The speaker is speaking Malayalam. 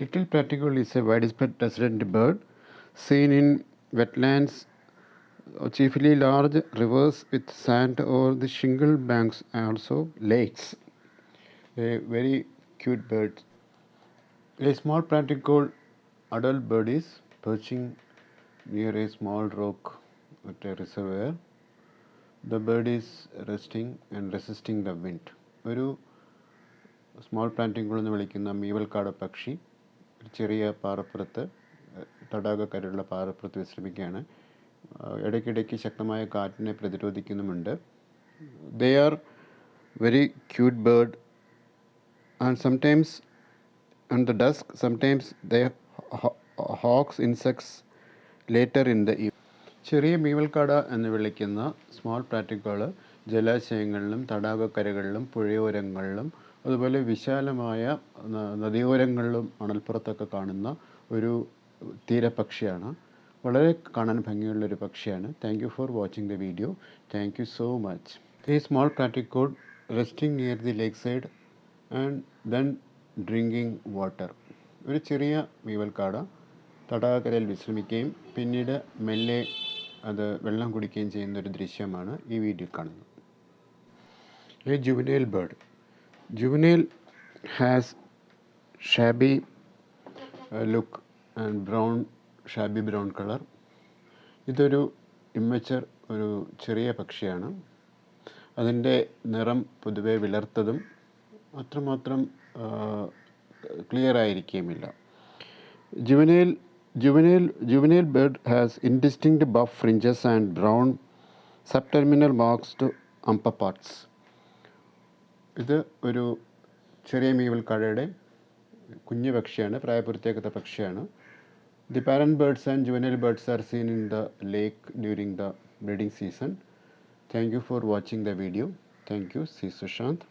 Little platypus is a widespread resident bird seen in wetlands, uh, chiefly large rivers with sand or the shingle banks, also lakes. A very cute bird. A small platypus adult bird is perching near a small rock at a reservoir. The bird is resting and resisting the wind. ഒരു സ്മോൾ പ്ലാന്റിംഗ് എന്ന് വിളിക്കുന്ന മീവൽക്കാട പക്ഷി ഒരു ചെറിയ പാറപ്പുറത്ത് തടാകക്കരയുള്ള പാറപ്പുറത്ത് വിശ്രമിക്കുകയാണ്. ഇടയ്ക്കിടയ്ക്ക് ശക്തമായ കാറ്റിനെ പ്രതിരോധിക്കുന്നുമുണ്ട്. They are very cute bird and sometimes on the dusk sometimes they hawks insects later in the evening. ചെറിയ മീവൽക്കാട എന്ന് വിളിക്കുന്ന സ്മോൾ പ്രാറ്റിക്കുകൾ ജലാശയങ്ങളിലും തടാകക്കരകളിലും പുഴയോരങ്ങളിലും അതുപോലെ വിശാലമായ നദിയോരങ്ങളിലും മണൽപ്പുറത്തൊക്കെ കാണുന്ന ഒരു തീരപക്ഷിയാണ് വളരെ കാണാൻ ഭംഗിയുള്ളൊരു പക്ഷിയാണ്. Thank you for watching the video thank you so much ഈ small കാറ്റിക്കോഡ് resting near the lake side and then drinking water ഒരു ചെറിയ മീവൽക്കാട തടാകരയിൽ വിശ്രമിക്കുകയും പിന്നീട് മെല്ലെ അത് വെള്ളം കുടിക്കുകയും ചെയ്യുന്ന ഒരു ദൃശ്യമാണ് ഈ വീഡിയോ കാണുന്നത്. ഈ juvenile bird. Juvenile has shabby uh, look and brown, shabby brown color. ഇതൊരു ഇമ്മച്ചർ ഒരു ചെറിയ പക്ഷിയാണ് അതിന്റെ നിറം പൊതുവെ വിളർത്തതും അത്രമാത്രം ക്ലിയർ ആയിരിക്കുകയുമില്ല juvenile juvenile juvenile bird has indistinct buff fringes and brown subterminal marks to upper parts ഇത് ഒരു ചെറിയ മീവൽ മീവൽക്കാടയുടെ കുഞ്ഞു പക്ഷിയാണ് പ്രായപൂർത്തിയാക്കാത്ത പക്ഷിയാണ്. The parent birds and juvenile birds are seen in the lake during the breeding season thank you for watching the video thank you C Sushant